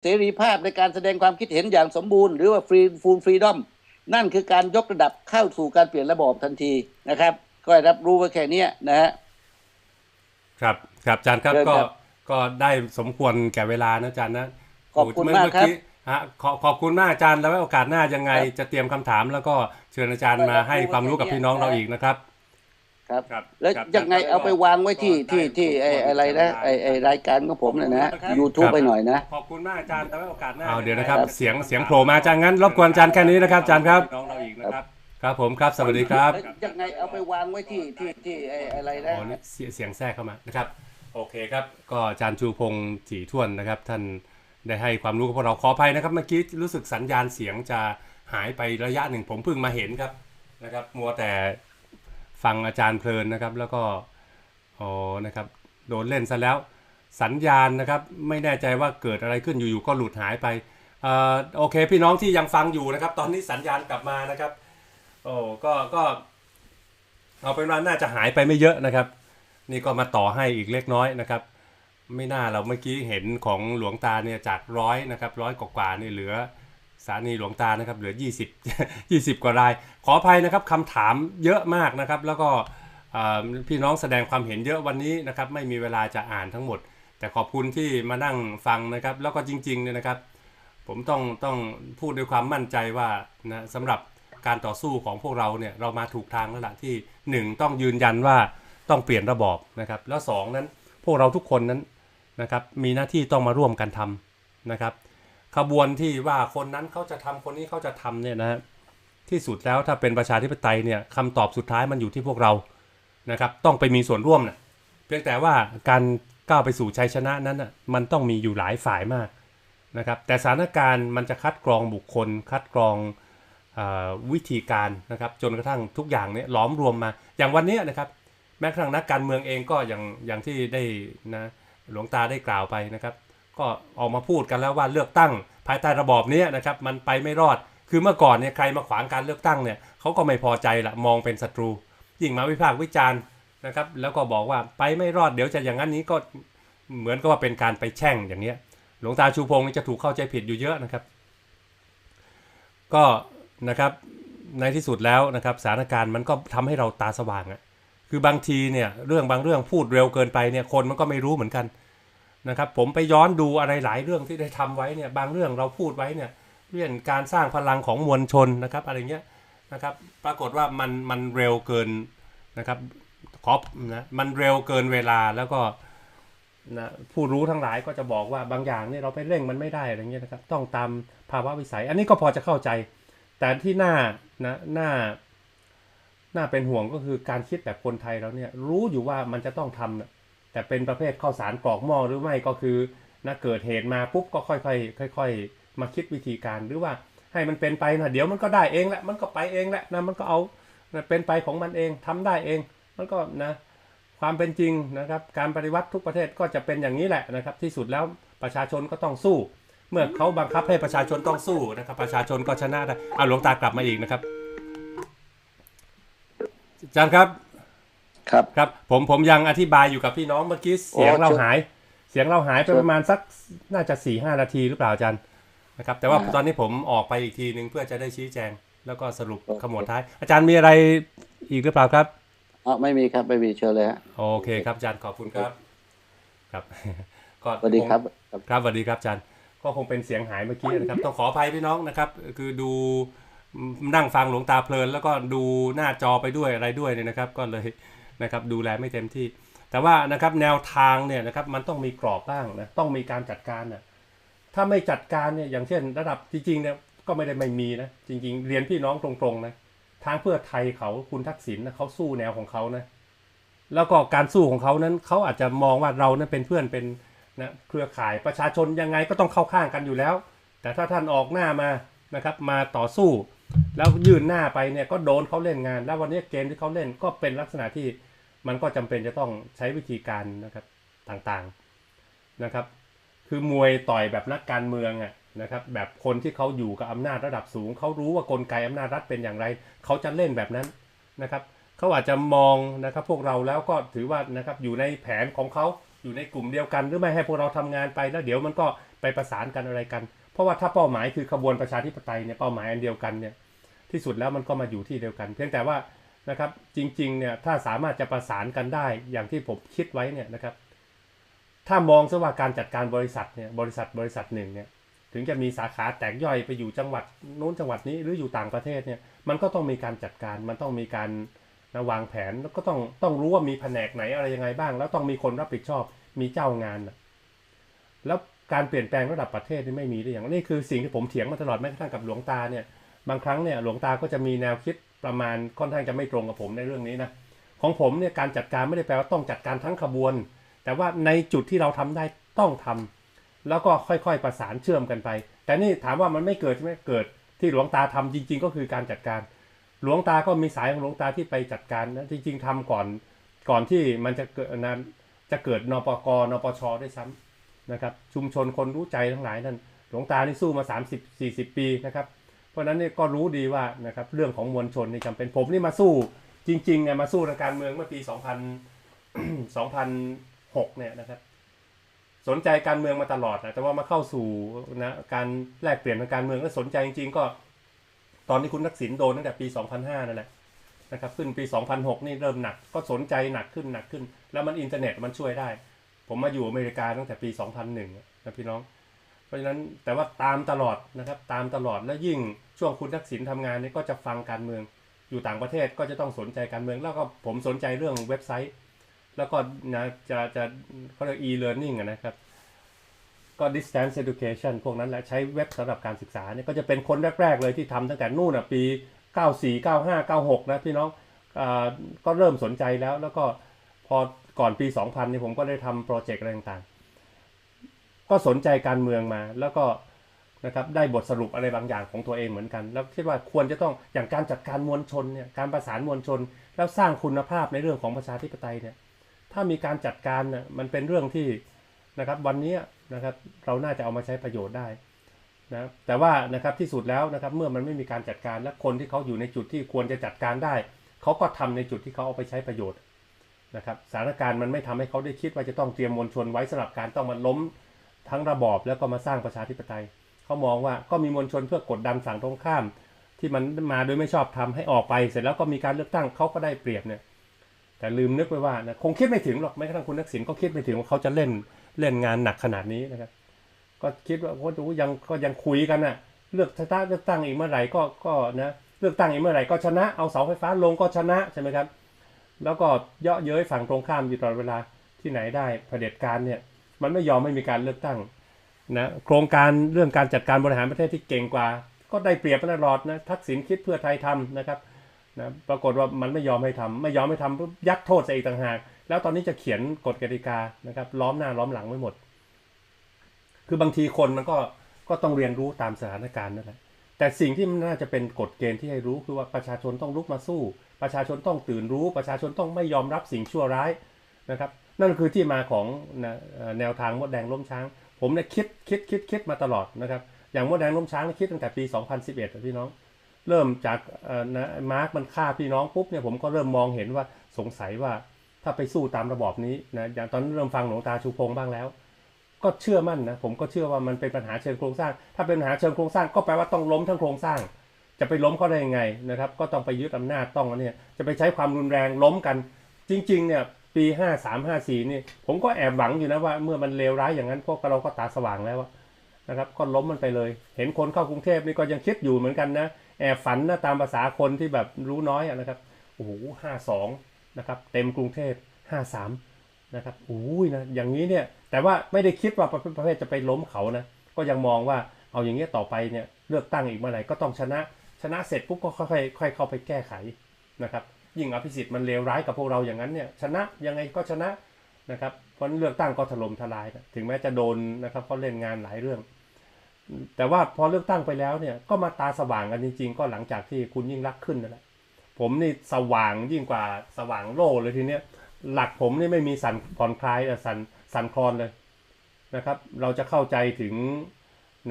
เสรีภาพในการแสดงความคิดเห็นอย่างสมบูรณ์หรือว่าฟรีฟูลฟรีดอมนั่นคือการยกระดับเข้าสู่การเปลี่ยนระบอบทันทีนะครับ ก็ให้รับรู้ไว้แค่เนี้ยนะฮะครับครับอาจารย์ครับเชิญก็ครับก็ได้สมควรแก่เวลานะอาจารย์นะขอบคุณเมื่มากเมื่อครับกี้ฮะขอขอบคุณมากอาจารย์แล้วไว้โอกาสหน้ายังไงครับจะเตรียมคำถาม แล้วก็เชิญอาจารย์มาให้ความรู้กับพี่น้องเราอีกนะครับ ครับครับแล้วครับยังไงเอาไปวางไว้ที่ก็ได้ที่ที่ไอสมควรอะไรนะไอไอรายการของผมนะนะยูทูบไปหน่อยนะ ขอบคุณมากอาจารย์แล้วไว้โอกาสหน้าเอาเดี๋ยวคนะรัครับบเสียงเสียงโผล่มาอาจารย์งั้นรบกวนอาจารย์แค่นี้นะครับอาจารย์ครับ น้องเราอีกนะครับ ครับผมครับ สวัสดีครับ แล้วยังไงเอาไปวางไว้ที่ที่ที่ไออะไรนะ อ๋อนี่เสียเสียงแทรกเข้ามานะครับ โอเคครับ ก็อาจารย์ชูพงศ์จีท่วนนะครับ ท่านได้ให้ความรู้กับพวกเราขออภัยนะครับ เมื่อกี้รู้สึกสัญญาณเสียงจะหายไประยะหนึ่งผมเพิ่งมาเห็นครับนะครับ มัวแต่ ฟังอาจารย์เพลินนะครับ แล้วก็อ๋อนะครับโดนเล่นซะแล้วสัญญาณนะครับไม่แน่ใจว่าเกิดอะไรขึ้นอยู่ๆก็หลุดหายไปเอ่อโอเค พี่น้องที่ยังฟังอยู่นะครับ ตอนนี้สัญญาณกลับมานะครับโอ้ก็ก็เอาเป็นว่าน่าจะหายไปไม่เยอะนะครับ นี่ก็มาต่อให้อีกเล็กน้อยนะครับ ไม่น่าเราเมื่อกี้เห็นของหลวงตาเนี่ยจากร้อยนะครับร้อยกว่าๆนี่เหลือ สถานีหลวงตานะครับเหลือ 20 20 กว่าราย ขออภัยนะครับคำถามเยอะมากนะครับ แล้วก็พี่น้องแสดงความเห็นเยอะวันนี้นะครับ ไม่มีเวลาจะอ่านทั้งหมด แต่ขอบคุณที่มานั่งฟังนะครับ แล้วก็จริงๆเนี่ยนะครับ ผมต้องต้องพูดด้วยความมั่นใจว่านะสำหรับการต่อสู้ของพวกเราเนี่ยเรามาถูกทางแล้วล่ะที่หนึ่งต้องยืนยันว่าต้องเปลี่ยนระบอบนะครับ แล้วสองนั้นพวกเราทุกคนนั้นนะครับมีหน้าที่ต้องมาร่วมกันทำนะครับ ขบวนที่ว่าคนนั้นเขาจะทำคนนี้เขาจะทำเนี่ยนะฮะที่สุดแล้วถ้าเป็นประชาธิปไตยเนี่ยคำตอบสุดท้ายมันอยู่ที่พวกเรานะครับต้องไปมีส่วนร่วมนะเพียงแต่ว่าการก้าวไปสู่ชัยชนะนั้นน่ะมันต้องมีอยู่หลายฝ่ายมากนะครับแต่สถานการณ์มันจะคัดกรองบุคคล คัดกรองอวิธีการนะครับจนกระทั่งทุกอย่างเนี่ยล้อมรวมมา อย่างวันนี้นะครับแม้กระทั่งนักการเมืองเองก็อย่างอย่างที่ได้นะหลวงตาได้กล่าวไปนะครับ ก็ออกมาพูดกันแล้วว่าเลือกตั้ง ภายใต้ระบอบนี้นะครับมันไปไม่รอด คือเมื่อก่อนเนี่ยใครมาขวางการเลือกตั้งเนี่ยเขาก็ไม่พอใจละมองเป็นศัตรู ยิ่งมาวิพากษ์วิจารณ์นะครับ แล้วก็บอกว่าไปไม่รอดเดี๋ยวจะอย่างนั้นนี้ก็เหมือนกับว่าเป็นการไปแช่งอย่างเนี้ยหลวงตาชูพงศ์นี่จะถูกเข้าใจผิดอยู่เยอะนะครับ ก็นะครับในที่สุดแล้วนะครับสถานการณ์มันก็ทำให้เราตาสว่างอะคือบางทีเนี่ยเรื่องบางเรื่องพูดเร็วเกินไปเนี่ยคนมันก็ไม่รู้เหมือนกัน นะครับผมไปย้อนดูอะไรหลายเรื่องที่ได้ทำไว้เนี่ยบางเรื่องเราพูดไว้เนี่ยเรื่องการสร้างพลังของมวลชนนะครับอะไรเงี้ยนะครับปรากฏว่ามันมันเร็วเกินนะครับขอนะมันเร็วเกินเวลาแล้วก็นะผู้รู้ทั้งหลายก็จะบอกว่าบางอย่างเนี่ยเราไปเร่งมันไม่ได้อะไรเงี้ยนะครับต้องตามภาวะวิสัย อันนี้ก็พอจะเข้าใจ แต่ที่หน่านะหน่าหน่าเป็นห่วงก็คือการคิดแบบคนไทยเราเนี่ยรู้อยู่ว่ามันจะต้องทำนะ แต่เป็นประเภทข้าวสารกรอกหม้อหรือไม่ก็คือนะเกิดเหตุมาปุ๊บก็ค่อยๆค่อย ๆ มาคิดวิธีการหรือว่าให้มันเป็นไปนะเดี๋ยวมันก็ได้เองแหละมันก็ไปเองแหละนะมันก็เอาเป็นไปของมันเองทำได้เอง มันก็นะความเป็นจริงนะครับการปฏิวัติทุกประเทศก็จะเป็นอย่างนี้แหละนะครับ ที่สุดแล้วประชาชนก็ต้องสู้ เมื่อเขาบังคับให้ประชาชนต้องสู้นะครับ ประชาชนก็ชนะได้เอาหลวงตากลับมาอีกนะครับอาจารย์ครับ ครับครับ ผมผมยังอธิบายอยู่กับพี่น้องเมื่อกี้เสียงโอ้เราเชิญหาย เสียงเราหายไปเชิญประมาณสักน่าจะสี่ห้านาทีหรือเปล่าอาจารย์นะครับ แต่ว่าอ่าตอนนี้ผมออกไปอีกทีหนึ่งเพื่อจะได้ชี้แจง แล้วก็สรุปโอเคขมวดท้าย อาจารย์มีอะไรอีกหรือเปล่าครับอ๋อไม่มีครับไม่มีเชิญเลยฮะโอเคครับอาจารย์ขอบคุณครับ ครับก็สวัสดีครับครับครับสวัสดีครับอาจารย์ก็คงเป็นเสียงหายเมื่อกี้นะครับต้องขออภัยพี่น้องนะครับ คือดูนั่งฟังหลวงตาเพลิน แล้วก็ดูหน้าจอไปด้วยอะไรด้วยเนี่ยนะครับ ก็เลย นะครับดูแลไม่เต็มที่ แต่ว่านะครับแนวทางเนี่ยนะครับมันต้องมีกรอบบ้างนะต้องมีการจัดการนะถ้าไม่จัดการเนี่ยอย่างเช่น ระดับจริงๆเนี่ยก็ไม่ได้ไม่มีนะจริง ๆ เรียนพี่น้องตรงๆนะทางเพื่อไทยเขาคุณทักษิณนะเขาสู้แนวของเขานะแล้วก็การสู้ของเขานั้นเขาอาจจะมองว่าเรานั้นเป็นเพื่อนเป็นนะเครือข่ายประชาชนยังไงก็ต้องเข้าข้างกันอยู่แล้ว แต่ถ้าท่านออกหน้ามานะครับมาต่อสู้ แล้วยื่นหน้าไปเนี่ยก็โดนเขาเล่นงาน แล้ววันนี้เกมที่เขาเล่นก็เป็นลักษณะที่ มันก็จำเป็นจะต้องใช้วิธีการนะครับต่างๆนะครับ คือมวยต่อยแบบนักการเมืองอะนะครับแบบคนที่เขาอยู่กับอำนาจระดับสูง เขารู้ว่ากลไกอำนาจรัฐเป็นอย่างไร เขาจะเล่นแบบนั้นนะครับเขาอาจจะมองนะครับพวกเราแล้วก็ถือว่านะครับอยู่ในแผนของเขาอยู่ในกลุ่มเดียวกันหรือไม่ให้พวกเราทำงานไปแล้วเดี๋ยวมันก็ไปประสานกันอะไรกัน เพราะว่าถ้าเป้าหมายคือขบวนประชาธิปไตยเนี่ยเป้าหมายอันเดียวกันเนี่ยที่สุดแล้วมันก็มาอยู่ที่เดียวกัน เพียงแต่ว่า นะครับจริงๆเนี่ยถ้าสามารถจะประสานกันได้อย่างที่ผมคิดไว้เนี่ยนะครับ ถ้ามองซะว่าการจัดการบริษัทเนี่ยบริษัทบริษัทหนึ่งเนี่ยถึงจะมีสาขาแตกย่อยไปอยู่จังหวัดนู้นจังหวัดนี้หรืออยู่ต่างประเทศเนี่ยมันก็ต้องมีการจัดการมันต้องมีการนะวางแผนแล้วก็ต้องต้องรู้ว่ามีแผนกไหนอะไรยังไงบ้าง แล้วต้องมีคนรับผิดชอบมีเจ้างานนะแล้วการเปลี่ยนแปลงระดับประเทศนี่ไม่มีได้อย่างนี่คือสิ่งที่ผมเถียงมาตลอดแม้กระทั่งกับหลวงตาเนี่ยบางครั้งเนี่ยหลวงตาก็จะมีแนวคิด ประมาณค่อนข้างจะไม่ตรงกับผมในเรื่องนี้นะของผมเนี่ยการจัดการไม่ได้แปลว่าต้องจัดการทั้งขบวน แต่ว่าในจุดที่เราทำได้ต้องทำแล้วก็ค่อยๆประสานเชื่อมกันไป แต่นี่ถามว่ามันไม่เกิดใช่ไหมเกิดที่หลวงตาทำจริง ๆ ก็คือการจัดการ หลวงตาก็มีสายของหลวงตาที่ไปจัดการนะจริง ๆทำก่อนก่อนที่มันจะเกิดนั้นจะเกิดนปกนปชได้วยซ้ำนะครับชุมชนคนรู้ใจทั้งหลายนั่นหลวงตานี่สู้มา 30 40 ปีนะครับ เพราะนั้นนี่ก็รู้ดีว่านะครับเรื่องของมวลชนนี่จำเป็นผมนี่มาสู้จริงๆเนี่ยมาสู้ทางการเมืองเมื่อปี 2000 2006 เนี่ยนะครับ สนใจการเมืองมาตลอดนะแต่ว่ามาเข้าสู่นะการแลกเปลี่ยนทางการเมืองและสนใจจริงๆ ก็ ตอนที่คุณทักษิณโดนตั้งแต่ปี 2005 นั่นแหละนะครับขึ้นปี 2006 นี่เริ่มหนักก็สนใจหนักขึ้นหนักขึ้น แล้วมันอินเทอร์เน็ตมันช่วยได้ ผมมาอยู่อเมริกาตั้งแต่ปี 2001นะพี่น้อง เพราะฉะนั้นแต่ว่าตามตลอดนะครับตามตลอดแล้วยิ่งช่วงคุณทักษิณทำงานนี่ก็จะฟังการเมือง อยู่ต่างประเทศก็จะต้องสนใจการเมือง แล้วก็ผมสนใจเรื่องเว็บไซต์ แล้วก็นะจะจะเขาเรียก e-learning นะครับก็ distance education พวกนั้นแหละใช้เว็บสำหรับการศึกษาเนี่ยก็จะเป็นคนแรก ๆ เลยที่ทำตั้งแต่นู่นอะปี 94 95 96 นะพี่น้องอก็เริ่มสนใจแล้วแล้วก็พอก่อนปี 2000 นี่ผมก็ได้ทำโปรเจกต์อะไรต่าง ก็สนใจการเมืองมา แล้วก็นะครับได้บทสรุปอะไรบางอย่างของตัวเองเหมือนกัน แล้วคิดว่าควรจะต้องอย่างการจัดการมวลชนเนี่ยการประสานมวลชน แล้วสร้างคุณภาพในเรื่องของประชาธิปไตยเนี่ยถ้ามีการจัดการเนี่ยมันเป็นเรื่องที่นะครับวันนี้นะครับเราน่าจะเอามาใช้ประโยชน์ได้นะแต่ว่านะครับที่สุดแล้วนะครับเมื่อมันไม่มีการจัดการและคนที่เขาอยู่ในจุดที่ควรจะจัดการได้ เขาก็ทำในจุดที่เขาเอาไปใช้ประโยชน์นะครับสถานการณ์มันไม่ทำให้เขาได้คิดว่าจะต้องเตรียมมวลชนไว้สำหรับการต้องมาล้ม ทั้งระบอบแล้วก็มาสร้างประชาธิปไตยเขามองว่าก็มีมวลชนเพื่อกดดันฝั่งตรงข้าม ที่มันมาโดยไม่ชอบทำให้ออกไป เสร็จแล้วก็มีการเลือกตั้งเขาก็ได้เปรียบเนี่ยแต่ลืมนึกไปว่านะคงคิดไม่ถึงหรอกแม้กระทั่งคุณทักษิณก็คิดไม่ถึงว่าเขาจะเล่นเล่นงานหนักขนาดนี้นะครับก็คิดว่าโอ้ดูยังก็ยังคุยกันน่ะเลือกชนะเลือกตั้งอีกเมื่อไหร่ก็ก็นะเลือกตั้งอีกเมื่อไหร่ก็ชนะเอาเสาไฟฟ้าลงก็ชนะใช่ไหมครับ แล้วก็เยาะเย้ยฝั่งตรงข้ามอยู่ตลอดเวลาที่ไหนได้เผด็จการเนี่ย มันไม่ยอมไม่มีการเลือกตั้งนะโครงการเรื่องการจัดการบริหารประเทศที่เก่งกว่า ก็ได้เปรียบตลอดนะทักษิณคิดเพื่อไทยทำนะครับนะปรากฏว่ามันไม่ยอมให้ทำไม่ยอมให้ทำปุ๊บยัดโทษใส่อีกต่างหาก แล้วตอนนี้จะเขียนกฎกติกานะครับล้อมหน้าล้อมหลังไว้หมด คือบางทีคนมันก็ก็ต้องเรียนรู้ตามสถานการณ์นั่นแหละแต่สิ่งที่มันน่าจะเป็นกฎเกณฑ์ที่ให้รู้คือว่าประชาชนต้องลุกมาสู้ ประชาชนต้องตื่นรู้ ประชาชนต้องไม่ยอมรับสิ่งชั่วร้ายนะครับ นั่นคือที่มาของแนวทางมดแดงล้มช้าง ผมเนี่ยคิดคิดคิดคิดมาตลอดนะครับอย่างมดแดงล้มช้างนี่คิดตั้งแต่ปี 2011พี่น้อง เริ่มจากนะมาร์กมันฆ่าพี่น้องปุ๊บเนี่ยผมก็เริ่มมองเห็นว่าสงสัยว่าถ้าไปสู้ตามระบอบนี้นะอย่างตอนนนเริ่มฟังหลวงตาชูพงบ้างแล้ว ก็เชื่อมั่นนะผมก็เชื่อว่ามันเป็นปัญหาเชิงโครงสร้าง ถ้าเป็นปัญหาเชิงโครงสร้างก็แปลว่าต้องล้มทั้งโครงสร้าง จะไปล้มเขาได้ยังไงนะครับ ก็ต้องไปยึดอำนาจต้องอันเนี่ยจะไปใช้ความรุนแรงล้มกัน จริงๆเนี่ย ปี5 3 5 4นี่ ผมก็แอบหวังอยู่นะว่าเมื่อมันเลวร้ายอย่างนั้นพวกเราก็ตาสว่างแล้วอะนะครับ ก็ล้มมันไปเลย เห็นคนเข้ากรุงเทพนี่ก็ยังคิดอยู่เหมือนกันนะ แอบฝันนะตามภาษาคนที่แบบรู้น้อยนะครับโอ้โหห้าสองนะครับ เต็มกรุงเทพห้าสามนะครับโอ้ยนะอย่างนี้เนี่ย แต่ว่าไม่ได้คิดว่าประประเภทจะไปล้มเขานะ ก็ยังมองว่าเอาอย่างเงี้ยต่อไปเนี่ยเลือกตั้งอีกเมื่อไหร่ก็ต้องชนะชนะเสร็จปุ๊บก็ค่อยๆค่อยเข้าไปแก้ไขนะครับ ยิ่งอภิสิทธิ์มันเลวร้ายกับพวกเราอย่างนั้นเนี่ยชนะยังไงก็ชนะนะครับเพราะเลือกตั้งก็ถล่มทลายนะถึงแม้จะโดนนะครับเขาเล่นงานหลายเรื่อง แต่ว่าพอเลือกตั้งไปแล้วเนี่ยก็มาตาสว่างกันจริง ๆ ก็หลังจากที่คุณยิ่งรักขึ้นนั่นแหละผมนี่สว่างยิ่งกว่าสว่างโลกเลยทีเนี้ยหลักผมนี่ไม่มีสันผ่อนคลายสันสันคลอนเลยนะครับ เราจะเข้าใจถึง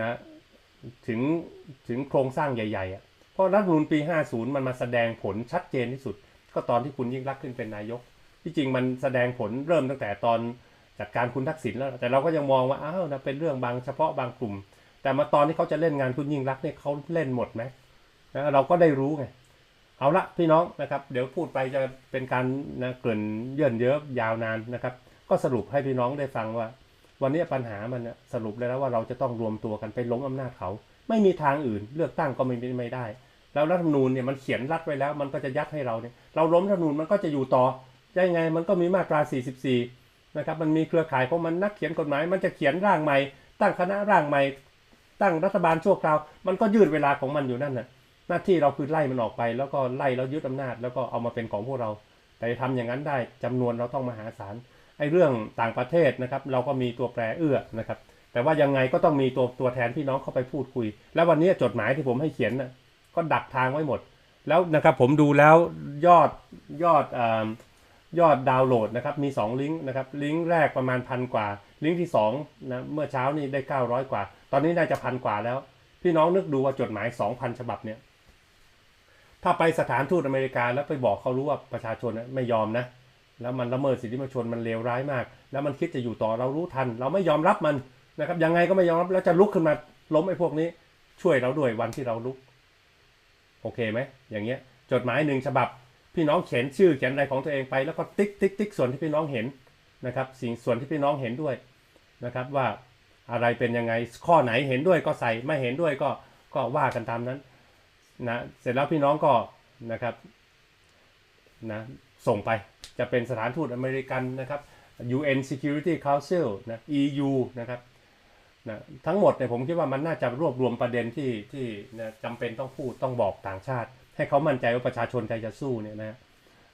นะถึงถึงโครงสร้างใหญ่ๆอะเพราะรัฐธรรมนูลปี 50 มันมาแสดงผลชัดเจนที่สุด ก็ตอนที่คุณยิ่งรักขึ้นเป็นนายก ที่จริงมันแสดงผลเริ่มตั้งแต่ตอนจัดการคุณทักษิณแล้ว แต่เราก็ยังมองว่าอ้าวนะเป็นเรื่องบางเฉพาะบางกลุ่ม แต่มาตอนที่เขาจะเล่นงานคุณยิ่งรักเนี่ยเขาเล่นหมดไหมนะเราก็ได้รู้ไงเอาละพี่น้องนะครับ เดี๋ยวพูดไปจะเป็นการนะเกินเยื่นเยอะยาวนานนะครับ ก็สรุปให้พี่น้องได้ฟังว่า วันนี้ปัญหามันสรุปเลยแล้วว่าเราจะต้องรวมตัวกันไปล้มอำนาจเขา ไม่มีทางอื่น เลือกตั้งก็ไม่ไม่ได้ แล้วรัฐธรรมนูญเนี่ยมันเขียนรัดไว้แล้ว มันก็จะยัดให้เราเนี่ยเราล้มรัฐธรรมนูญมันก็จะอยู่ต่อยังไงมันก็มีมาตรา 44 นะครับมันมีเครือข่ายของมันนักเขียนกฎหมาย มันจะเขียนร่างใหม่ ตั้งคณะร่างใหม่ ตั้งรัฐบาลชั่วคราว มันก็ยืดเวลาของมันอยู่นั่นน่ะหน้าที่เราคือไล่มันออกไป แล้วก็ไล่แล้วยึดอำนาจ แล้วก็เอามาเป็นของพวกเรา แต่จะทำอย่างนั้นได้จำนวนเราต้องมหาศาลไอ้เรื่องต่างประเทศนะครับ เราก็มีตัวแปรเอื้อนะครับ แต่ว่ายังไงก็ต้องมีตัวตัวแทนพี่น้องเข้าไปพูดคุย แล้ววันนี้จดหมายที่ผมให้เขียนน่ะ ก็ดักทางไว้หมด แล้วนะครับผมดูแล้วยอดยอดอยอดดาวน์โหลดนะครับมี 2 ลิงก์นะครับลิงก์แรกประมาณพันกว่า ลิงก์ที่2นะเมื่อเช้านี่ได้ 900 กว่า ตอนนี้น่าจะพันกว่าแล้ว พี่น้องนึกดูว่าจดหมาย 2,000 ฉบับเนี่ยถ้าไปสถานทูตอเมริกาแล้วไปบอกเขารู้ว่าประชาชนน่ะไม่ยอมนะ แล้วมันละเมิดสิทธิมนุษยชนมันเลวร้ายมาก แล้วมันคิดจะอยู่ต่อเรารู้ทัน เราไม่ยอมรับมันนะครับยังไงก็ไม่ยอมรับแล้วจะลุกขึ้นมาล้มไอ้พวกนี้ช่วยเราด้วยวันที่เราลุก โอเคไหมอย่างเงี้ยจดหมายหนึ่งฉบับ พี่น้องเขียนชื่อเขียนอะไรของตัวเองไปแล้วก็ติ๊กติ๊กติ๊กส่วนที่พี่น้องเห็นนะครับสิ่งส่วนที่พี่น้องเห็นด้วยนะครับว่าอะไรเป็นยังไงข้อไหนเห็นด้วยก็ใส่ไม่เห็นด้วยก็ก็ว่ากันตามนั้นนะเสร็จแล้วพี่น้องก็นะครับนะส่งไปจะเป็นสถานทูตอเมริกันนะครับ UN Security Council นะ EU นะครับ นะทั้งหมดเนี่ยผมคิดว่ามันน่าจะรวบรวมประเด็นที่ที่นะจำเป็นต้องพูดต้องบอกต่างชาติ ให้เขามั่นใจว่าประชาชนใจจะสู้เนี่ยนะ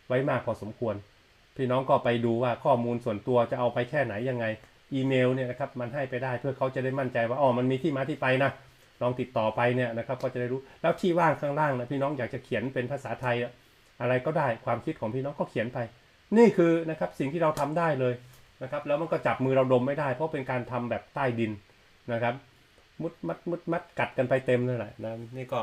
ไว้มากพอสมควร พี่น้องก็ไปดูว่าข้อมูลส่วนตัวจะเอาไปแค่ไหนยังไง อีเมลเนี่ยนะครับมันให้ไปได้เพื่อเขาจะได้มั่นใจว่าอ๋อมันมีที่มาที่ไปนะลองติดต่อไปเนี่ยนะครับก็จะได้รู้แล้วที่ว่างข้างล่างนะพี่น้องอยากจะเขียนเป็นภาษาไทยอะอะไรก็ได้ความคิดของพี่น้องก็เขียนไป นี่คือนะครับสิ่งที่เราทำได้เลยนะครับแล้วมันก็จับมือเราดมไม่ได้ เพราะเป็นการทำแบบใต้ดิน นะครับ มุดมัดมุดมัดกัดกันไปเต็มเลยแหละนะนี่ก็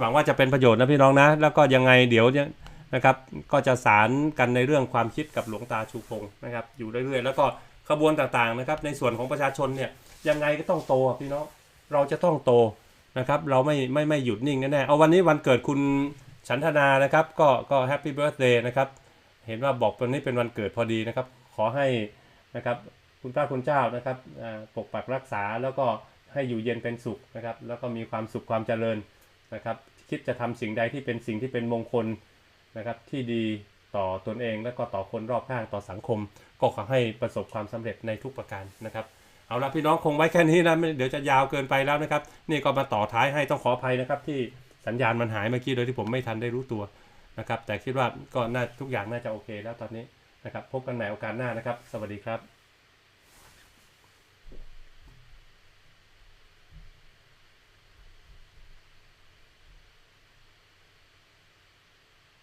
หวังว่าจะเป็นประโยชน์นะพี่น้องนะ แล้วก็ยังไงเดี๋ยวเนี่ยนะครับก็จะสารกันในเรื่องความคิดกับหลวงตาชูพงศ์นะครับอยู่เรื่อยๆแล้วก็ขบวนต่างๆนะครับในส่วนของประชาชนเนี่ยยังไงก็ต้องโตพี่น้องเราจะต้องโตนะครับเราไม่ไม่ไม่หยุดนิ่งแน่ๆเอาวันนี้วันเกิดคุณฉันทนานะครับก็ก็แฮปปี้เบิร์ a เดย์นะครับเห็นว่าบอกวันนี้เป็นวันเกิดพอดีนะครับขอให้นะครับ คุณพระคุณเจ้านะครับปกปักรักษาแล้วก็ให้อยู่เย็นเป็นสุขนะครับ แล้วก็มีความสุขความเจริญนะครับ คิดจะทำสิ่งใดที่เป็นสิ่งที่เป็นมงคลนะครับ ที่ดีต่อตนเองและก็ต่อคนรอบข้างต่อสังคม ก็ขอให้ประสบความสำเร็จในทุกประการนะครับเอาละพี่น้องคงไว้แค่นี้นะเดี๋ยวจะยาวเกินไปแล้วนะครับ นี่ก็มาต่อท้ายให้ต้องขออภัยนะครับ ที่สัญญาณมันหายเมื่อกี้โดยที่ผมไม่ทันได้รู้ตัวนะครับ แต่คิดว่าก็น่าทุกอย่างน่าจะโอเคแล้วตอนนี้นะครับ พบกันใหม่โอกาสหน้านะครับ สวัสดีครับ